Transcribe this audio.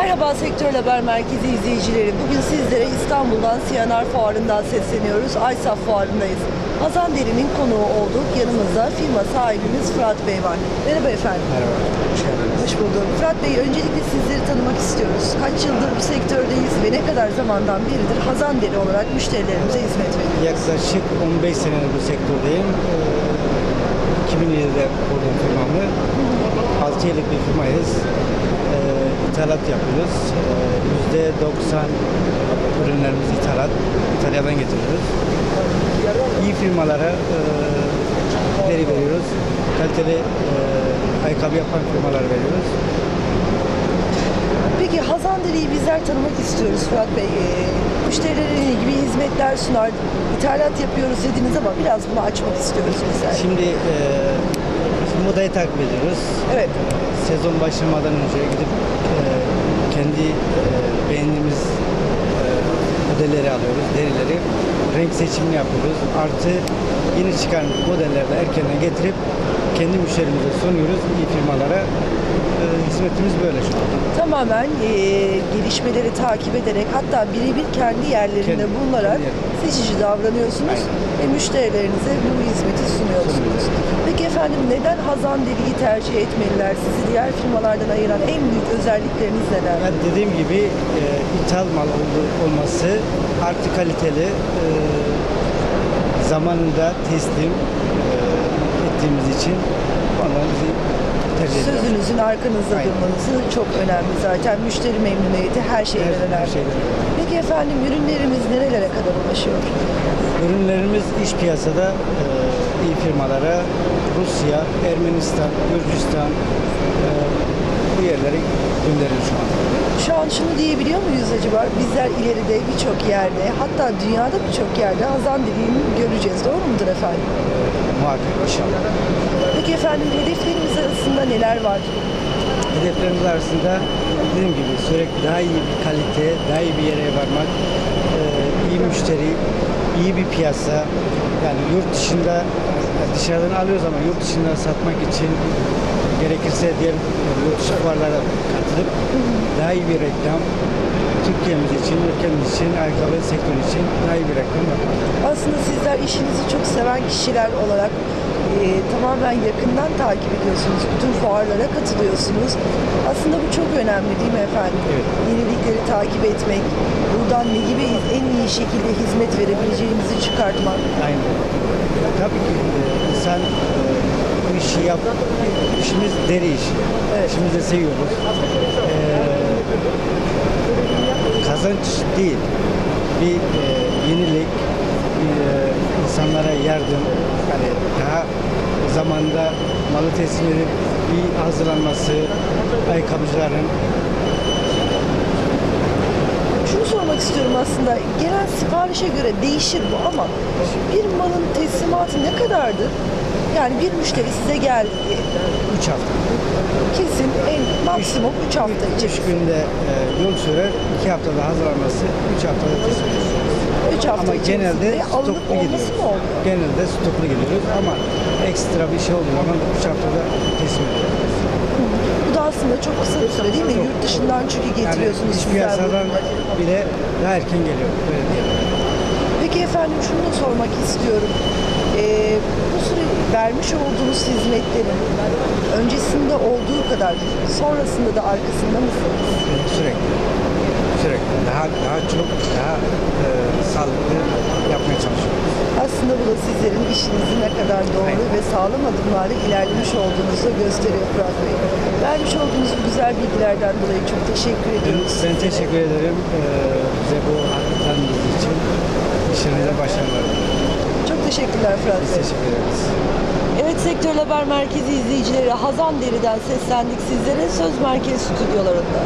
Merhaba Sektör Haber Merkezi izleyicileri. Bugün sizlere İstanbul'dan CNR Fuarı'ndan sesleniyoruz. Aysaf Fuarı'ndayız. Hazan Deri'nin konuğu olduk. Yanımızda firma sahibimiz Fırat Bey var. Merhaba efendim. Merhaba, hoş geldiniz. Hoş bulduk. Fırat Bey öncelikle sizleri tanımak istiyoruz. Kaç yıldır bu sektördeyiz ve ne kadar zamandan beridir Hazan Deri olarak müşterilerimize hizmet veriyoruz? Yaklaşık 15 senedir bu sektördeyim. Ee, 2007'de kurdum firmamı. 6 yıllık bir firmayız. Ee, ithalat yapıyoruz. Ee, %90 ürünlerimiz ithalat. İtalya'dan getiriyoruz. İyi firmalara e, deri veriyoruz. Kaliteli e, ayakkabı yapan firmalar veriyoruz. Peki Hazan Deri'yi bizler tanımak istiyoruz Fırat Bey. Ee, müşterilere ne gibi hizmetler sunar? İthalat yapıyoruz dediniz ama biraz bunu açmak istiyoruz bizler. Şimdi e, modayı takip ediyoruz. Evet. sezon başlamadan önce gidip e, kendi e, beğendiğimiz e, modelleri alıyoruz, derileri. Renk seçimini yapıyoruz. Artı yeni çıkan modelleri de erkenden getirip kendi müşterimize sunuyoruz, iyi firmalara. E, hizmetimiz böyle şu an. Tamamen e, gelişmeleri takip ederek hatta birebir kendi yerlerinde Kendi- bulunarak kendi yer- seçici davranıyorsunuz ve müşterilerinize bu hizmeti sunuyorsunuz. Efendim neden Hazan Deri'yi tercih etmeliler? Sizi diğer firmalardan ayıran en büyük özellikleriniz neler? Yani dediğim gibi e, ithal mal olması artı kaliteli e, zamanında teslim e, ettiğimiz için ondan bizi tercih. Sözünüzün arkanızda Aynen. durmanızı çok önemli zaten. Müşteri memnuniyeti her şeyden Her- her önemli. şeyden önemli. Peki efendim ürünlerimiz nerelere kadar ulaşıyor? Ürünlerimiz iç piyasada e, iyi firmalara Rusya, Ermenistan, Gürcistan e, bu yerlere gönderiyoruz şu an. Şu an şunu diyebiliyor muyuz acaba? Bizler ileride birçok yerde hatta dünyada birçok yerde Hazan Deri'ni göreceğiz. Doğru mudur efendim? Muhakkak inşallah. Peki efendim hedeflerimiz arasında neler var? Hedeflerimiz arasında dediğim gibi sürekli daha iyi bir kalite, daha iyi bir yere varmak, iyi müşteri, iyi bir piyasa. Yani yurt dışında dışarıdan alıyoruz ama yurt dışında satmak için gerekirse diğer yurt dışı fuarlara katılıp daha iyi bir reklam Türkiye'miz için, ülkemiz için, ayakkabı sektörü için daha iyi bir reklam yapmak. Aslında sizler işinizi çok seven kişiler olarak e, tamamen yakından takip ediyorsunuz. Bütün fuarlara katılıyorsunuz. Aslında bu çok önemli değil mi efendim? Evet. Yenilikleri takip etmek, buradan ne gibi en iyi şekilde hizmet verebileceğimizi çıkartmak. Aynen. Tabii ki e, insan e, bu işi yap, işimiz deri işi. Evet. İşimizi de seviyoruz. E, kazanç değil, bir e, yenilik, e, insanlara yardım, hani daha zamanda malı teslim edip bir hazırlanması, ayakkabıcıların Şunu sormak istiyorum aslında. Gelen siparişe göre değişir bu ama bir malın teslimatı ne kadardır? Yani bir müşteri size geldi diye. 3 hafta. Kesin en maksimum 3 hafta 3 içerisinde. günde e, yol sürer, 2 haftada hazırlanması, 3 haftada teslim edilmesi. 3 hafta Ama genelde stoklu gidiyoruz. Genelde stoklu gidiyoruz ama ekstra bir şey olduğu zaman 3 haftada teslim ediyoruz. Aslında çok kısa bir süre değil mi? Çok. Yurt dışından çünkü Yani getiriyorsunuz iç bu piyasadan bile daha erken geliyor. Böyle diyelim. Peki efendim şunu da sormak istiyorum. Ee, bu süre vermiş olduğunuz hizmetlerin öncesinde olduğu kadar sonrasında da arkasında mısınız? Ee, Sürekli. Sürekli. Daha daha çok daha e, sağlıklı yapmaya çalışıyoruz. Aslında bu da sizlerin işinizi ne kadar doğru ve sağlam adımlarla ilerlemiş olduğunuzu gösteriyor Fırat Bey. Vermiş olduğunuz bu güzel bilgilerden dolayı çok teşekkür Ben, ediyoruz. ben teşekkür ederim ee, bize bu hakkı tanıdığınız için. İşinize başarılar. Çok teşekkürler Fırat Biz Bey. teşekkür ederiz. Evet Sektör Haber Merkezi izleyicileri Hazan Deri'den seslendik sizlere Söz Merkez stüdyolarında.